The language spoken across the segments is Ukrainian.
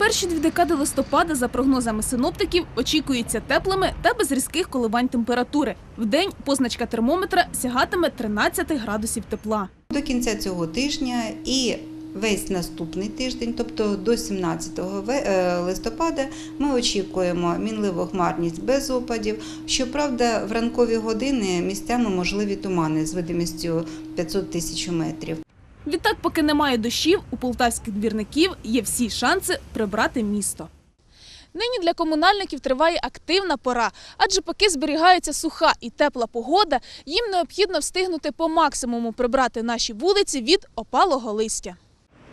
Перші дві декади листопада, за прогнозами синоптиків, очікуються теплими та без різких коливань температури. Вдень позначка термометра сягатиме 13 градусів тепла. До кінця цього тижня і весь наступний тиждень, тобто до 17 е, листопада, ми очікуємо мінливу хмарність без опадів. Щоправда, в ранкові години місцями можливі тумани з видимістю 500 тисяч метрів. Відтак, поки немає дощів, у полтавських двірників є всі шанси прибрати місто. Нині для комунальників триває активна пора, адже поки зберігається суха і тепла погода, їм необхідно встигнути по максимуму прибрати наші вулиці від опалого листя.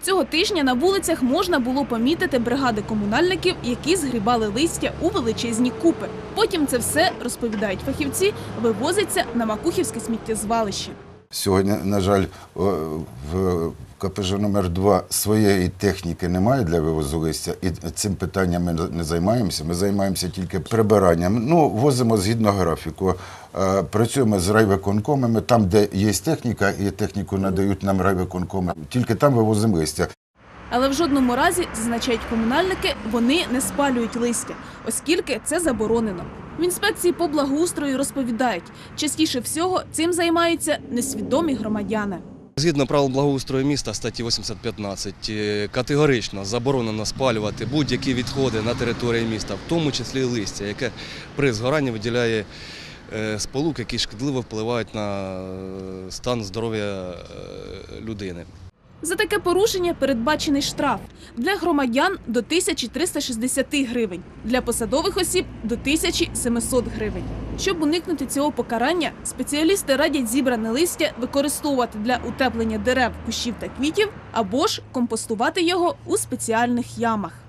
Цього тижня на вулицях можна було помітити бригади комунальників, які згрібали листя у величезні купи. Потім це все, розповідають фахівці, вивозиться на Макухівське сміттєзвалище. Сьогодні, на жаль, в КПЖ номер 2 своєї техніки немає для вивозу листя, і цим питанням ми не займаємося. Ми займаємося тільки прибиранням. Ну, возимо згідно графіку. Е, Працюємо з райвиконкомами, там, де є техніка, і техніку надають нам райвиконкоми. Тільки там вивозимо листя. Але в жодному разі, зазначають комунальники, вони не спалюють листя, оскільки це заборонено. В інспекції по благоустрою розповідають, частіше всього цим займаються несвідомі громадяни. Згідно правил благоустрою міста статті 815, е, категорично заборонено спалювати будь-які відходи на території міста, в тому числі листя, яке при згоранні виділяє е, сполук, які шкідливо впливають на е, стан здоров'я людини. За таке порушення передбачений штраф для громадян до 1360 гривень, для посадових осіб до 1700 гривень. Щоб уникнути цього покарання, спеціалісти радять зібране листя використовувати для утеплення дерев, кущів та квітів або ж компостувати його у спеціальних ямах.